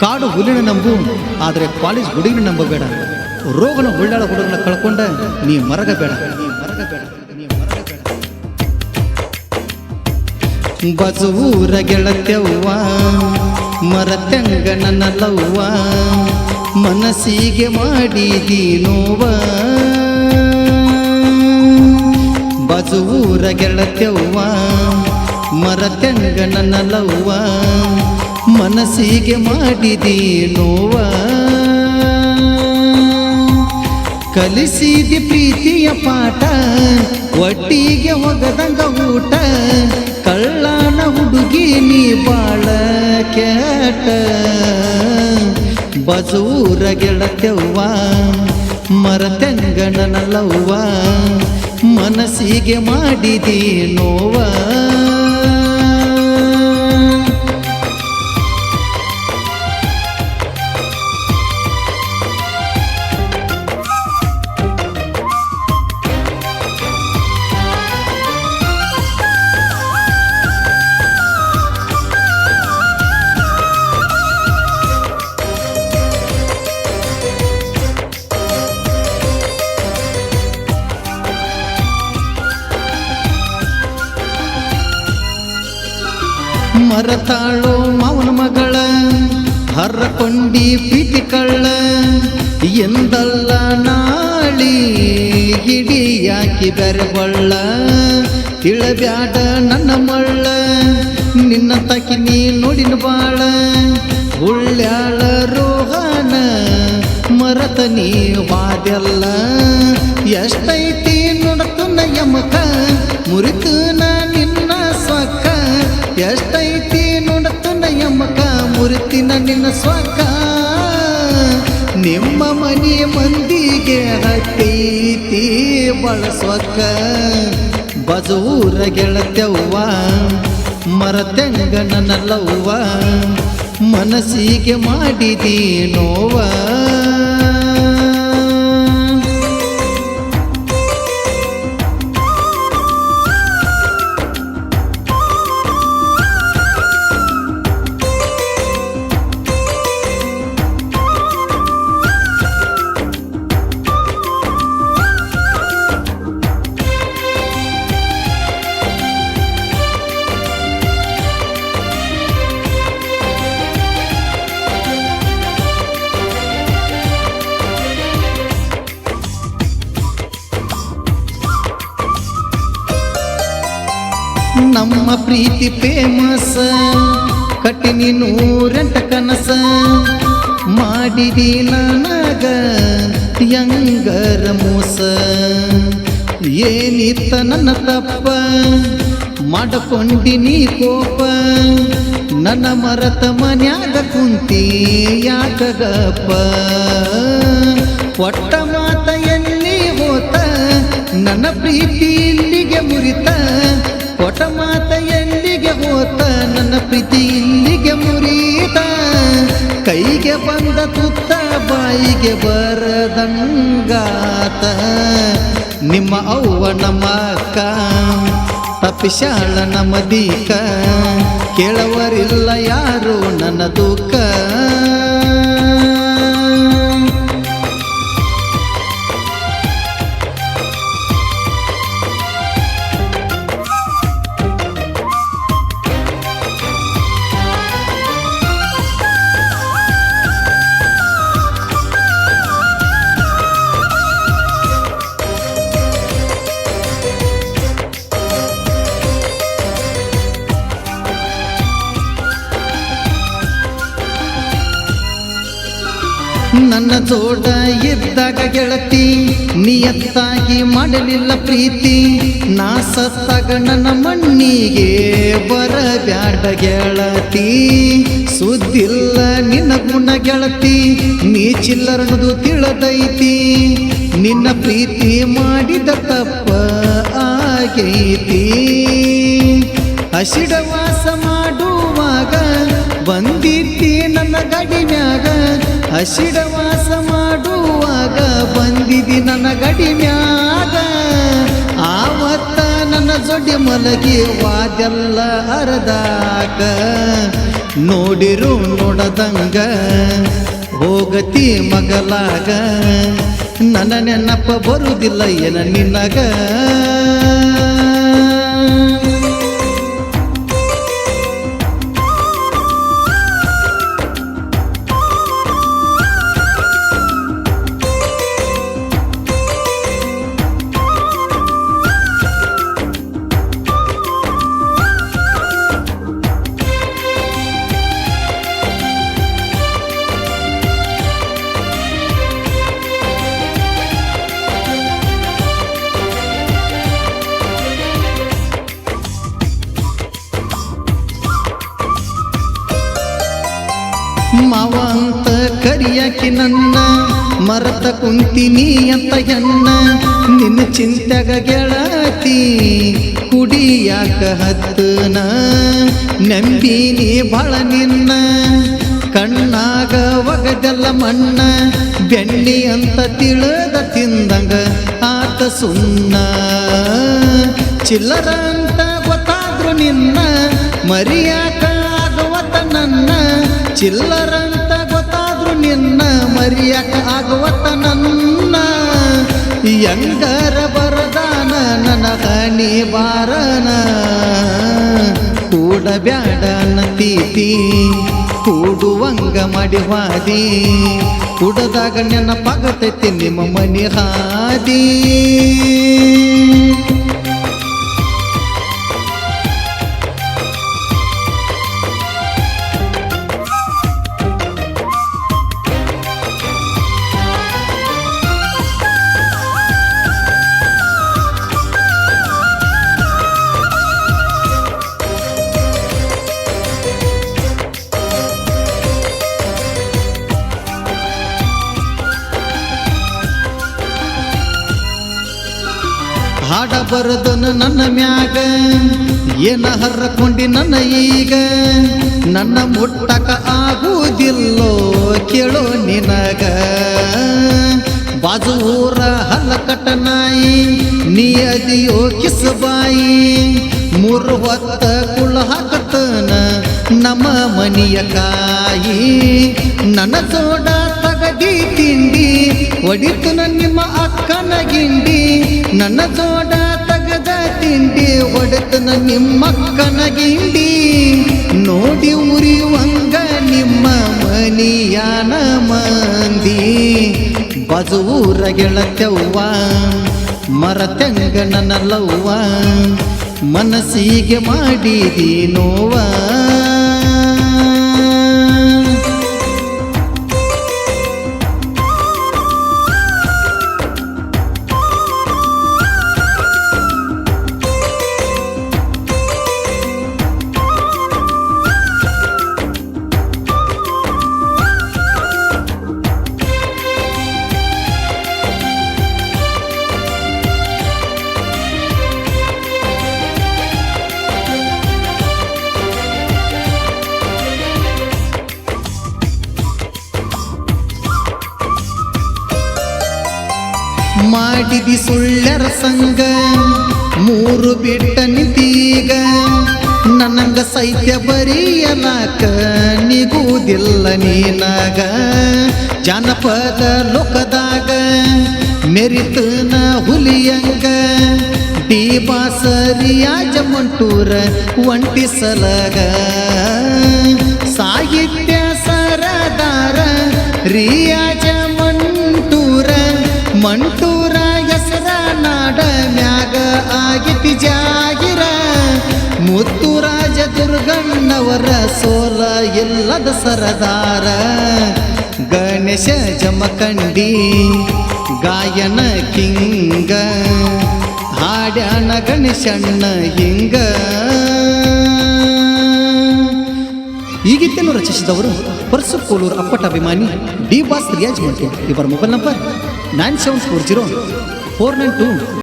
ಕಾಡು ಹುಲಿನ ನಂಬು, ಆದರೆ ಕಾಲೇಜ್ ಹುಡುಗಿನ ನಂಬಬೇಡ ರೋಗನ ಹುಳ್ಳಾಳ ಹುಡುಗನ ಕಳ್ಕೊಂಡ ನೀ ಮರಗಬೇಡ. ನೀ ಬಸವೂರ ಗೆಳತ್ಯವ್ವ ಮರತ್ಯಂಗ ಲವ್ವ ಮನಸ್ಸಿಗೆ ಮಾಡಿದಿ ನೋವ. ಬಸವೂರ ಗೆಳತ್ಯವ್ವ ಮರತ್ಯಂಗ ನನ್ನಲ್ಲವ್ವ ಮನಸ್ಸಿಗೆ ಮಾಡಿದಿ ನೋವ? ಕಲಿಸಿದಿ ಪ್ರೀತಿಯ ಪಾಠ, ಒಟ್ಟಿಗೆ ಒಗದಂಗ ಊಟ, ಕಳ್ಳನ ಹುಡುಗಿ ನೀ ಬಾಳ ಕೆಟ್ಟ. ಬಸೂರ ಗಣನ ಲವ್ವ ಮನಸ್ಸಿಗೆ ಮಾಡಿದಿ ನೋವ? ಹರ್ರಕೊಂಡಿ ಪ್ರೀತಿ ಕಳ್ಳ ಎಂದಲ್ಲ ನಾಳಿ ಹಿಡಿಯಾಕಿ ಬೆರಬಳ್ಳ ತಿಳಬ್ಯಾಡ ನನ್ನ ಮಳ್ಳ ನಿನ್ನ ತಕಿ ನೀ ನೋಡಿನ ಬಾಳ ಉಳ್ಳ್ಯಾಳ ರೋಹನ ಮರತ ನೀ ವಾದೆಲ್ಲ ಎಷ್ಟೈತಿ ನೋಡತುನ ಯಮಕ ಮುರಿತು ನಿನ್ನ ಸ್ವಕ್ಕ ನಿಮ್ಮ ಮನೆ ಮಂದಿಗೆ ಹತ್ತೈತಿ ಬಳಸ್ವಕ್ಕ ಬಜೂರ ಗೆಳತ್ಯವ್ವ ಲವ್ವ ಮನಸ್ಸಿಗೆ ಮಾಡಿದಿ ನೋವ. ನಮ್ಮ ಪ್ರೀತಿ ಫೇಮಸ್ ಕಟ್ಟಿನಿ ನೂರಂಟ ಕನಸ. ಮಾಡಿದಿ ನನಗ ಯಂಗರ ಮೋಸ. ಏನಿತ್ತ ನನ್ನ ತಪ್ಪ? ಮಾಡಕೊಂಡಿನಿ ಕೋಪ. ನನ್ನ ಮರತ ಮನ್ಯಾಗ ಕುಂತಿ ಯಾಕಗಪ್ಪ? ಒಟ್ಟ ಮಾತ ಎಲ್ಲಿ ಹೋತ? ನನ್ನ ಪ್ರೀತಿ ಇಲ್ಲಿಗೆ ಮುರಿತ. ಒಟ ಮಾತ ಎಲ್ಲಿಗೆ ಹೋತ? ನನ್ನ ಪ್ರೀತಿ ಇಲ್ಲಿಗೆ ಮುರಿತ. ಕೈಗೆ ಬಂದ ತುತ್ತ ಬಾಯಿಗೆ ಬರದಂಗಾತ. ನಿಮ್ಮ ಅವ್ವ ನಮ್ಮ ಅಕ್ಕ ತಪ್ಪಿಶಾಳ ನಮ್ಮ ದೀಕ ಕೇಳವರಿಲ್ಲ ಯಾರು ನನ್ನ ದುಃಖ? ನನ್ನ ತೋಟ ಇದ್ದಾಗ ಗೆಳತಿ, ನಿಯತ್ತಾಗಿ ಮಾಡಲಿಲ್ಲ ಪ್ರೀತಿ. ನಾ ಸತ್ತಾಗ ನನ್ನ ಮಣ್ಣಿಗೆ ಬರಬ್ಯಾಡ ಗೆಳತಿ. ಸುದ್ದಿಲ್ಲ ನಿನ್ನ ಗುಣ ಗೆಳತಿ, ನೀ ಚಿಲ್ಲರನದು ತಿಳದೈತಿ. ನಿನ್ನ ಪ್ರೀತಿ ಮಾಡಿದ ತಪ್ಪ ಆಗೈತಿ. ಹಸಿಡವಾಸ ಮಾಡುವಾಗ ಬಂದಿದ್ದಿ ನನ್ನ ಗಡಿ ಹಸಿಡವಾಸ ಮಾಡುವಾಗ ಬಂದಿದಿ ನನ್ನ ಗಡಿ ಮ್ಯಾಗ. ಆವತ್ತ ನನ್ನ ಜೊಡಿ ಮಲಗಿ ವಾದೆಲ್ಲ ಹರದಾಗ. ನೋಡಿರು ನೋಡದಂಗ, ಹೋಗತಿ ಮಗಲಾಗ. ನನ್ನ ನೆನಪ ಬರುವುದಿಲ್ಲ ಏನ ನಿನ್ನಗ ಮಾವ ಅಂತ ಕರಿಯಕಿ ನನ್ನ, ಮರತ ಕುಂತಿನಿ ಅಂತ ಎನ್ನ ನಿನ್ನ ಚಿಂತೆಗ ಗೆಳತಿ ಕುಡಿಯಾಕ ಹತ್ತನ. ನಂಬಿನಿ ಬಳ ನಿನ್ನ, ಕಣ್ಣಾಗ ಒಗದೆಲ್ಲ ಮಣ್ಣ, ಬೆಣ್ಣಿ ಅಂತ ತಿಳದ ತಿಂದಂಗ ಆತ ಸುಣ್ಣ. ಚಿಲ್ಲರ ಅಂತ ಗೊತ್ತಾದ್ರು ನಿನ್ನ, ಮರಿಯಾಕ ಚಿಲ್ಲರಂತ ಗೊತ್ತಾದ್ರು ನಿನ್ನ ಮರಿಯಕ ಆಗುವತ್ತ ನನ್ನ ಎಂಗರ ಬರದಾನ ನನ್ನ ಹಣಿ ಬಾರನ. ಕೂಡ ಬ್ಯಾಡ ನತೀತಿ ಕೂಡುವಂಗ ಮಡಿವಾದಿ ಕುಡದಾಗ ನೆನಪಾಗತೈತಿ ನಿಮ್ಮ ಮನಿ ಹಾದಿ. ಬರದನು ನನ್ನ ಮ್ಯಾಗ, ಏನ ಹರ್ರಕೊಂಡಿ ನನ್ನ ಈಗ? ನನ್ನ ಮುಟ್ಟಕ ಆಗುವುದಿಲ್ಲೋ ಕೇಳೋ ನಿನಗ. ಬಾಜು ಊರ ಹಲ್ಲಕಟ್ಟ ನಾಯಿ, ನೀ ಅದಿಯೋ ಕಿಸಬಾಯಿ ಮೂರು ಹೊತ್ತ ಕುಳ ಹಾಕತನ ನಮ್ಮ ಮನಿಯ ಕಾಯಿ. ನನ್ನ ಸೋಡ ತಗದಿ ತಿಂಡಿ ಒಡಿತು ಗಿಂಡಿ ನನ್ನ ತೋಟ ತಗದ ತಿಂಡಿ ಒಡೆತನ ನಿಮ್ಮ ಗಿಂಡಿ. ನೋಡಿ ಉರಿಯುವಂಗ ನಿಮ್ಮ ಮನಿಯಾನ ಮಂದಿ. ಬಜೂರ ಗೆಳತ್ಯವ್ವ ಮರತ್ಯಂಗ ನನ್ನ ಲವ್ವ. ಮನಸ್ಸಿಗೆ ಮಾಡಿದಿ ನೋವಾ. ಮಾಡಿದಿ ಸುಳ್ಳರ ಸಂಗ ಮೂರು ಬಿಟ್ಟ ನಿಂತೀಗ. ನನಂಗ ಸೈತ್ಯ ಬರೀಯಲಾಕ ನಿಗುವುದಿಲ್ಲ ನೀನಾಗ. ಜಾನಪದ ಲೋಕದಾಗ ಮೆರಿತನ ಹುಲಿಯಂಗ. ಡಿ ಬಾಸರಿಯಾಜ ಮಂಟೂರ ಒಂಟಿಸಲಗ ಸಾಹಿತ್ಯ ಸರದಾರ ರಿಯಾಜ ಮಂಟೂರ ನಾಡ ಮ್ಯಾಗ ಆಗಿತಿ ಜಾಗಿರ ಮುತ್ತುರಾಜ ದುರ್ಗಣ್ಣವರ ಸೋಲ ಇಲ್ಲದ ಸರದಾರ. ಗಣೇಶ ಜಮಖಂಡಿ ಗಾಯನ ಕಿಂಗ. ಹಾಡ್ಯಾನ ಗಣೇಶಣ್ಣ ಹಿಂಗ. ಈ ಗೀತೆಯನ್ನು ರಚಿಸಿದವರು ಪರ್ಸು ಕೋಲೂರ್ ಅಪ್ಪಟ ಅಭಿಮಾನಿ ಡಿ ಬಾಸ್ ರಿಯಾಜ್ ಮಂಟೆ ಇವರ mobile number nine seven four zero four nine two.